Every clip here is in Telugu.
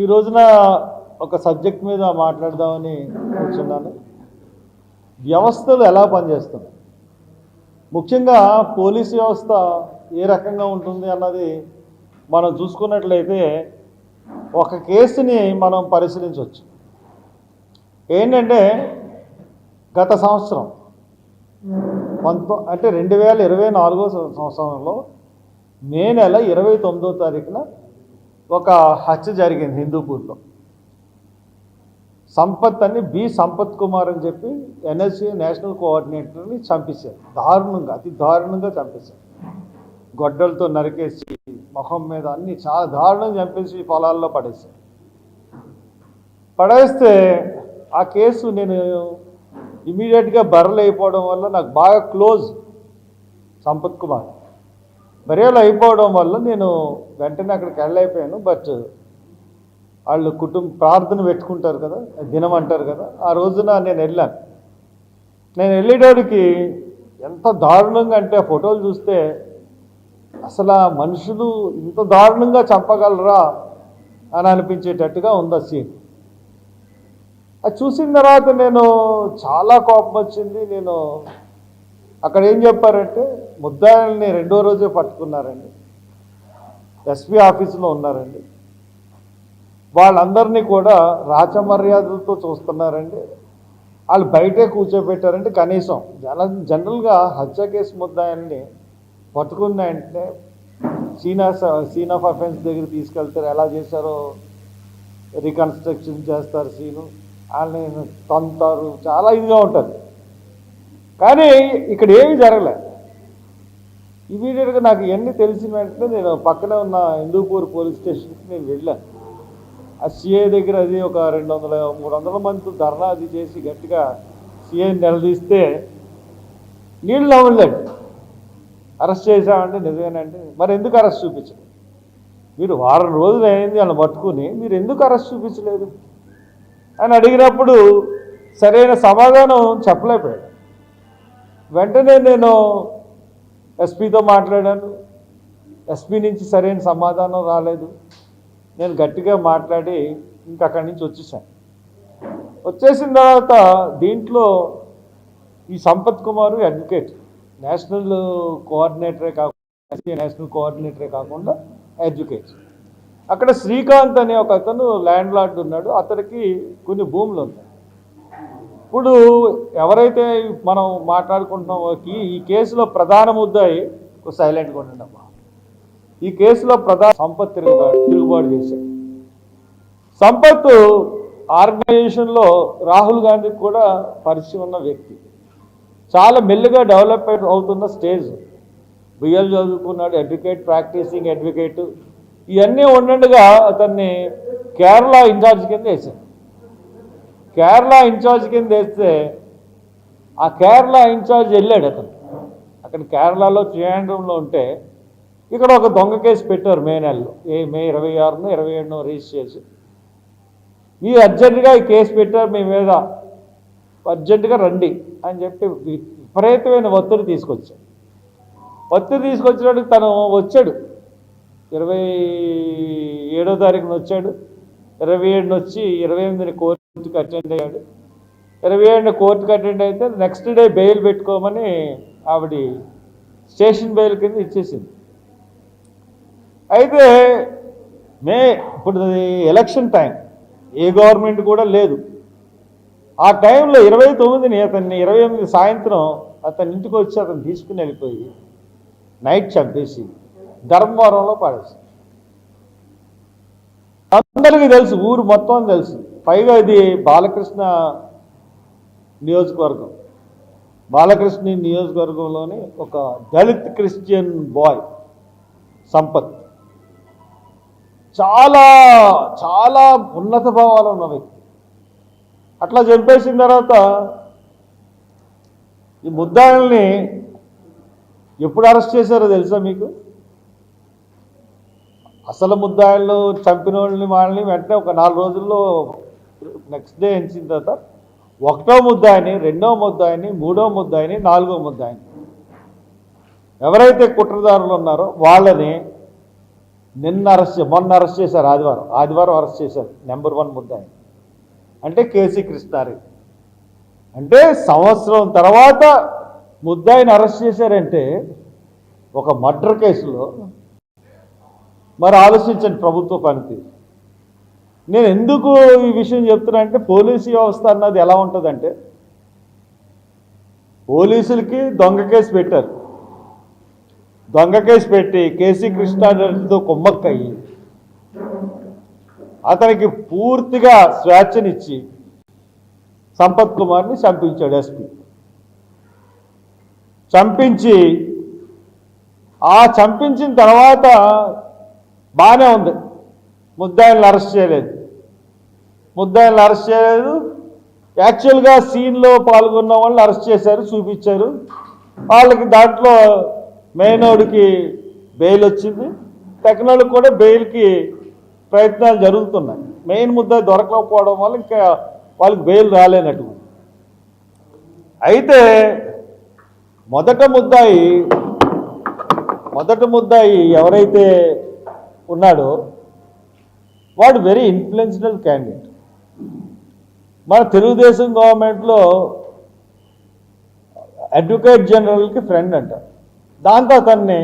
ఈ రోజున ఒక సబ్జెక్ట్ మీద మాట్లాడదామని కూర్చున్నాను. వ్యవస్థలు ఎలా పనిచేస్తుంది ముఖ్యంగా పోలీస్ వ్యవస్థ ఏ రకంగా ఉంటుంది అన్నది మనం చూసుకున్నట్లయితే ఒక కేసుని మనం పరిశీలించవచ్చు. ఏంటంటే గత సంవత్సరం పంతో అంటే రెండు వేల ఇరవై నాలుగో సంవత్సరంలో మే నెల ఇరవై తొమ్మిదో తారీఖున ఒక హత్య జరిగింది హిందూపూర్లో. సంపత్ అని బి. సంపత్ కుమార్ అని చెప్పి ఎన్ఎస్సి నేషనల్ కోఆర్డినేటర్ని చంపేశారు. దారుణంగా అతి దారుణంగా చంపేశారు. గొడ్డలతో నరికేసి మొహం మీద అన్ని చాలా దారుణంగా చంపేసి పొలాల్లో పడేశారు. పడేస్తే ఆ కేసు నేను ఇమీడియట్గా బర్రెలు అయిపోవడం వల్ల నాకు బాగా క్లోజ్ సంపత్ కుమార్. బర్రెలు అయిపోవడం వల్ల నేను వెంటనే అక్కడికి వెళ్ళైపోయాను బట్ వాళ్ళు కుటుంబ ప్రార్థన పెట్టుకుంటారు కదా దినం అంటారు కదా ఆ రోజున నేను వెళ్ళాను. నేను వెళ్ళేటోడికి ఎంత దారుణంగా అంటే ఆ ఫోటోలు చూస్తే అసలు ఆ మనుషులు ఇంత దారుణంగా చంపగలరా అని అనిపించేటట్టుగా ఉంది ఆ సీన్ అది చూసిన తర్వాత నేను చాలా కోపం వచ్చింది. నేను అక్కడ ఏం చెప్పారంటే ముద్దాయిల్ని రెండో రోజే పట్టుకున్నారండి. ఎస్పీ ఆఫీసులో ఉన్నారండి. వాళ్ళందరినీ కూడా రాచమర్యాదలతో చూస్తున్నారండి. వాళ్ళు బయటే కూర్చోబెట్టారంటే కనీసం జన జనరల్గా హత్య కేసు ముద్దాయిల్ని పట్టుకున్న వెంటనే scene of scene of offence దగ్గర తీసుకెళ్తారు. ఎలా చేశారో రికన్స్ట్రక్షన్ చేస్తారు సీను. వాళ్ళని తంతారు. చాలా ఇదిగా ఉంటుంది. కానీ ఇక్కడ ఏమీ జరగలేదు. ఇమీడియట్గా నాకు ఇవన్నీ తెలిసిన వెంటనే నేను పక్కనే ఉన్న హిందూపూర్ పోలీస్ స్టేషన్కి నేను వెళ్ళాను ఆ సిఐ దగ్గర అది ఒక రెండు వందల మూడు వందల మంది ధర్నా అది చేసి గట్టిగా సిఐని నిలదీస్తే నీళ్ళు అవ్వలేదు అరెస్ట్ చేశామంటే నిజమేనంటే మరి ఎందుకు అరెస్ట్ చూపించలేదు? మీరు వారం రోజులు అయింది వాళ్ళని పట్టుకుని మీరు ఎందుకు అరెస్ట్ చూపించలేదు? అని అడిగినప్పుడు సరైన సమాధానం చెప్పలేకపోయాడు వెంటనే నేను ఎస్పీతో మాట్లాడాను. ఎస్పీ నుంచి సరైన సమాధానం రాలేదు. నేను గట్టిగా మాట్లాడి ఇంక అక్కడి నుంచి వచ్చేసాను. వచ్చేసిన తర్వాత దీంట్లో ఈ సంపత్ కుమార్ అడ్వకేట్ నేషనల్ కోఆర్డినేటరే కాకుండా నేషనల్ కోఆర్డినేటరే కాకుండా అడ్వకేట్ అక్కడ శ్రీకాంత్ అనే ఒక అతను ల్యాండ్ లార్డ్ ఉన్నాడు. అతనికి కొన్ని భూములు ఉన్నాయి. ఇప్పుడు ఎవరైతే మనం మాట్లాడుకుంటున్నామో ఈ- కేసులో ప్రధాన ముద్దాయి సైలెంట్గా ఉండండి ఈ కేసులో ప్రధాన సంపత్ తిరుగుబాటు తిరుగుబాటు చేశాడు. సంపత్ ఆర్గనైజేషన్లో రాహుల్ గాంధీకి కూడా పరిచయం ఉన్న వ్యక్తి. చాలా మెల్లిగా డెవలప్ అవుతున్న స్టేజ్ బిఎల్ చదువుకున్నాడు అడ్వకేట్ ప్రాక్టీసింగ్ అడ్వకేట్ ఇవన్నీ ఉండండగా అతన్ని కేరళ ఇన్ఛార్జ్ కింద వేశాడు కేరళ ఇన్ఛార్జ్ కింద వేస్తే ఆ కేరళ ఇన్ఛార్జ్ వెళ్ళాడు అతను. అక్కడ కేరళలో త్రియాండ్రంలో ఉంటే ఇక్కడ ఒక దొంగ కేసు పెట్టారు మే నెలలో. ఏ మే ఇరవై ఆరును ఇరవై ఏడునో రిజిస్టర్ చేసి మీరు అర్జెంటుగా ఈ కేసు పెట్టారు మీ మీద. అర్జెంటుగా రండి అని చెప్పి విపరీతమైన ఒత్తిడి తీసుకొచ్చాడు. ఒత్తిడి తీసుకొచ్చినప్పుడు తను వచ్చాడు. ఇరవై ఏడో తారీఖున వచ్చాడు. ఇరవై ఏడున వచ్చి ఇరవై ఎనిమిదిని కోర్టుకి అటెండ్ అయ్యాడు. ఇరవై ఏడున కోర్టుకి అటెండ్ అయితే నెక్స్ట్ డే బెయిల్ పెట్టుకోమని ఆవిడ స్టేషన్ బెయిల్ కింద ఇచ్చేసింది. అయితే మే ఇప్పుడు ఎలక్షన్ టైం. ఏ గవర్నమెంట్ కూడా లేదు. ఆ టైంలో ఇరవై తొమ్మిదిని అతన్ని ఇరవై ఎనిమిది సాయంత్రం అతని ఇంటికి వచ్చి అతను తీసుకుని వెళ్ళిపోయి నైట్ చంపేసి ధర్మవరంలో పాడేసి అందరికీ తెలుసు ఊరు మొత్తం తెలుసు. పైగా ఇది బాలకృష్ణ నియోజకవర్గం. బాలకృష్ణ నియోజకవర్గంలోని ఒక దళిత్ క్రిస్టియన్ బాయ్ సంపత్. చాలా చాలా ఉన్నత భావాలు ఉన్న వ్యక్తి. అట్లా చంపేసిన తర్వాత ఈ ముద్దాయిల్ని ఎప్పుడు అరెస్ట్ చేశారో తెలుసా మీకు? అసలు ముద్దాయిలు చంపిన వాళ్ళని వాళ్ళని వెంటనే ఒక నాలుగు రోజుల్లో నెక్స్ట్ డే ఎంచిన తర్వాత ఒకటో ముద్దాయిని రెండో ముద్దాయిని మూడో ముద్దాయిని నాలుగో ముద్దాయిని. ఎవరైతే కుట్రదారులు ఉన్నారో వాళ్ళని నిన్న అరెస్ట్ మొన్న అరెస్ట్ చేశారు ఆదివారం. ఆదివారం అరెస్ట్ చేశారు నెంబర్ వన్ ముద్దాయి అంటే కేసీ కృష్ణారెడ్డి. అంటే సంవత్సరం తర్వాత ముద్దాయిని అరెస్ట్ చేశారంటే ఒక మర్డర్ కేసులో మరి ఆలోచించండి ప్రభుత్వ పనితీరు. నేను ఎందుకు ఈ విషయం చెప్తున్నా అంటే పోలీసు వ్యవస్థ అన్నది ఎలా ఉంటుందంటే పోలీసులకి దొంగ కేసు పెట్టారు. దొంగ కేసు పెట్టి కేసీ కృష్ణారెడ్డితో కుమ్మక్కయ్యి అతనికి పూర్తిగా స్వేచ్ఛనిచ్చి సంపత్ కుమార్ని చంపించాడు ఎస్పీ. చంపించి ఆ చంపించిన తర్వాత బాగానే ఉంది. ముద్దాయిలను అరెస్ట్ చేయలేదు. ముద్దాయిలను అరెస్ట్ చేయలేదు. యాక్చువల్గా సీన్లో పాల్గొన్న వాళ్ళని అరెస్ట్ చేశారు చూపించారు. వాళ్ళకి దాంట్లో మేనోడికి బెయిల్ వచ్చింది. టెక్నాలజీ కూడా బెయిల్కి ప్రయత్నాలు జరుగుతున్నాయి. మెయిన్ ముద్ద దొరకకపోవడం వల్ల ఇంకా వాళ్ళకి బెయిల్ రాలేనట్టు అయితే మొదట ముద్దాయి మొదట ముద్దాయి ఎవరైతే ఉన్నాడో వాడు వెరీ ఇన్ఫ్లుయెన్షియల్ క్యాండిడేట్ మన తెలుగుదేశం గవర్నమెంట్లో అడ్వకేట్ జనరల్కి ఫ్రెండ్ అంట. దాంతో అతన్ని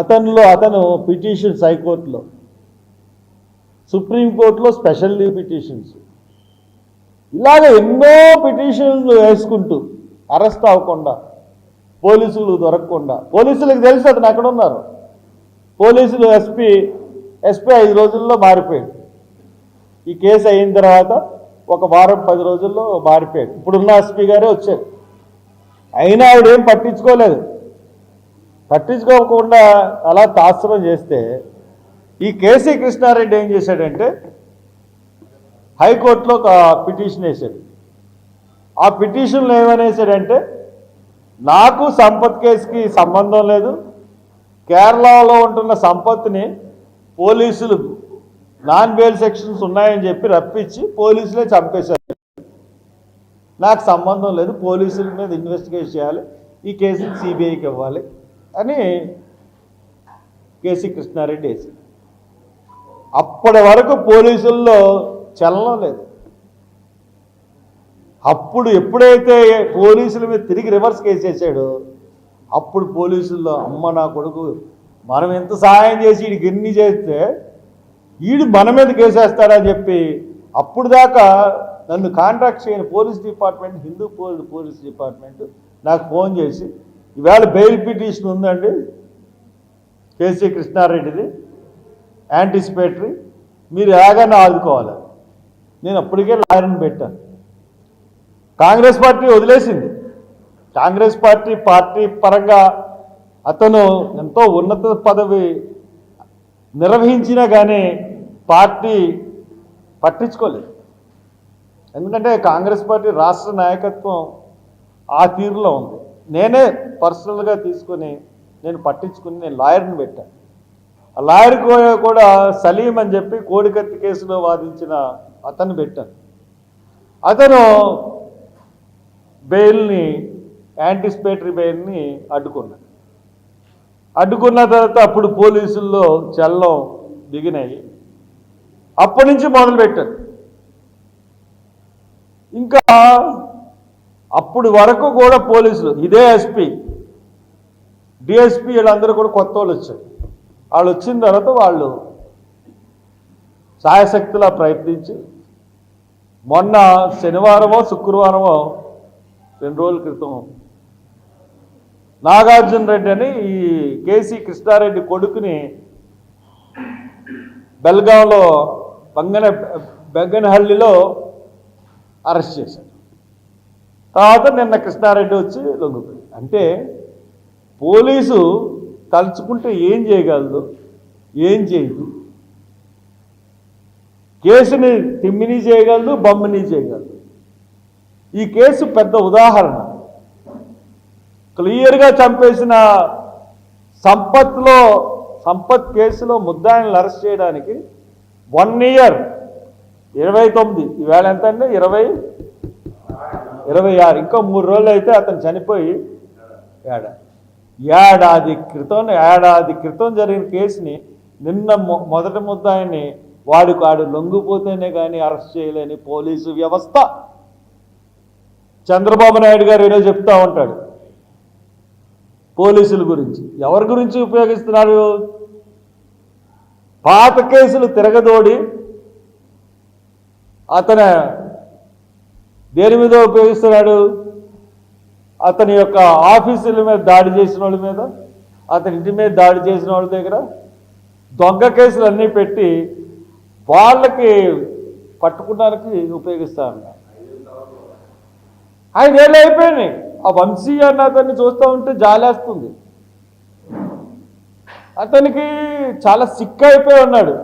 అతనిలో అతను పిటిషన్స్ హైకోర్టులో సుప్రీంకోర్టులో స్పెషల్ లీవ్ పిటిషన్స్. ఇలాగ ఎన్నో పిటిషన్లు వేసుకుంటూ అరెస్ట్ అవ్వకుండా పోలీసులు దొరకకుండా పోలీసులకు తెలిసి అతను ఎక్కడ ఉన్నారు పోలీసులు ఎస్పీ ఎస్పీ ఐదు రోజుల్లో మారిపోయాడు. ఈ కేసు అయిన తర్వాత ఒక వారం పది రోజుల్లో మారిపోయాడు. ఇప్పుడున్న ఎస్పీ గారే వచ్చారు. అయినా ఆవిడేం పట్టించుకోలేదు. పట్టించుకోకుండా అలా తాత్సరం చేస్తే ఈ కేసీ కృష్ణారెడ్డి ఏం చేశాడంటే హైకోర్టులో ఒక పిటిషన్ వేశాడు. ఆ పిటిషన్లో ఏమనేసాడంటే నాకు సంపత్ కేసుకి సంబంధం లేదు. కేరళలో ఉంటున్న సంపత్ని పోలీసులు నాన్ బెయిల్ సెక్షన్స్ ఉన్నాయని చెప్పి రప్పించి పోలీసులే చంపేశారు. నాకు సంబంధం లేదు పోలీసుల మీద ఇన్వెస్టిగేట్ చేయాలి ఈ కేసుని సిబిఐకి ఇవ్వాలి అని కేసీ కృష్ణారెడ్డి వేసింది. అప్పటి వరకు పోలీసుల్లో చలనం లేదు. అప్పుడు ఎప్పుడైతే పోలీసుల మీద తిరిగి రివర్స్ కేసు వేసాడో అప్పుడు పోలీసుల్లో అమ్మ నా కొడుకు మనం ఎంత సహాయం చేసి వీడికి ఎన్ని చేస్తే వీడు మన మీద కేసేస్తాడని చెప్పి అప్పుడు దాకా నన్ను కాంట్రాక్ట్ చేయని police department Hindu police police department నాకు ఫోన్ చేసి ఈవేళ బెయిల్ పిటిషన్ ఉందండి కేసీ కృష్ణారెడ్డిది యాంటిసిపేటరీ మీరు ఎలాగైనా ఆదుకోవాలి. నేను అప్పటికే లాయర్ని పెట్టాను కాంగ్రెస్ పార్టీ వదిలేసింది. కాంగ్రెస్ పార్టీ పార్టీ పరంగా అతను ఎంతో ఉన్నత పదవి నిర్వహించినా కానీ పార్టీ పట్టించుకోలేదు. ఎందుకంటే కాంగ్రెస్ పార్టీ రాష్ట్ర నాయకత్వం ఆ తీరులో ఉంది. నేనే పర్సనల్గా తీసుకొని నేను పట్టించుకుని నేను లాయర్ని పెట్టాను ఆ లాయర్ కూడా సలీం అని చెప్పి కోడికత్తి కేసులో వాదించిన అతన్ని పెట్టాను. అతను బెయిల్ని యాంటిసిపేటరీ బెయిల్ని అడ్డుకున్నాడు. అడ్డుకున్న తర్వాత అప్పుడు పోలీసుల్లో చల్లం దిగినాయి. అప్పటి నుంచి మొదలుపెట్టారు. ఇంకా అప్పుడు వరకు కూడా పోలీసులు ఇదే ఎస్పీ డిఎస్పీ వీళ్ళందరూ కూడా కొత్త వాళ్ళు వచ్చారు. వాళ్ళు వచ్చిన తర్వాత వాళ్ళు సాయశక్తిలా ప్రయత్నించి మొన్న శనివారమో శుక్రవారమో రెండు రోజుల క్రితం నాగార్జున రెడ్డి అని ఈ కేసీ కృష్ణారెడ్డి కొడుకుని బెల్గాంలో బంగన బెగ్గనహల్లిలో అరెస్ట్ చేశారు తర్వాత నిన్న కృష్ణారెడ్డి వచ్చి లొంగిపోయింది అంటే పోలీసు తలుచుకుంటే ఏం చేయగలదు? ఏం చేయదు? కేసుని తిమ్మిని చేయగలదు బొమ్మని చేయగలదు? ఈ కేసు పెద్ద ఉదాహరణ. క్లియర్గా చంపేసిన సంపత్లో సంపత్ కేసులో ముద్దాయిని అరెస్ట్ చేయడానికి వన్ ఇయర్ ఇరవై తొమ్మిది ఈవేళ ఎంత అండి ఇరవై ఇరవై ఆరు ఇంకా మూడు రోజులు అయితే అతను చనిపోయి ఏడాది ఏడాది క్రితం ఏడాది క్రితం జరిగిన కేసుని నిన్న మొ- మొదటి ముద్దాయిని వాడు కాడు లొంగిపోతేనే కానీ అరెస్ట్ చేయలేని పోలీసు వ్యవస్థ. చంద్రబాబు నాయుడు గారు ఈరోజు చెప్తా ఉంటాడు పోలీసుల గురించి. ఎవరి గురించి ఉపయోగిస్తున్నారు పాత కేసులు తిరగదోడి అతను దేని మీద ఉపయోగిస్తున్నాడు? అతని యొక్క ఆఫీసుల మీద దాడి చేసిన వాళ్ళ మీద అతని ఇంటి మీద దాడి చేసిన వాళ్ళ దగ్గర దొంగ కేసులు అన్నీ పెట్టి వాళ్ళకి పట్టుకోవడానికి ఉపయోగిస్తా ఉన్నారు. ఐదేళ్ళు అయిపోయినాయి. ఆ వంశీ అన్న అతన్ని చూస్తూ ఉంటే జాలేస్తుంది. అతనికి చాలా సిక్ అయిపోయి ఉన్నాడు.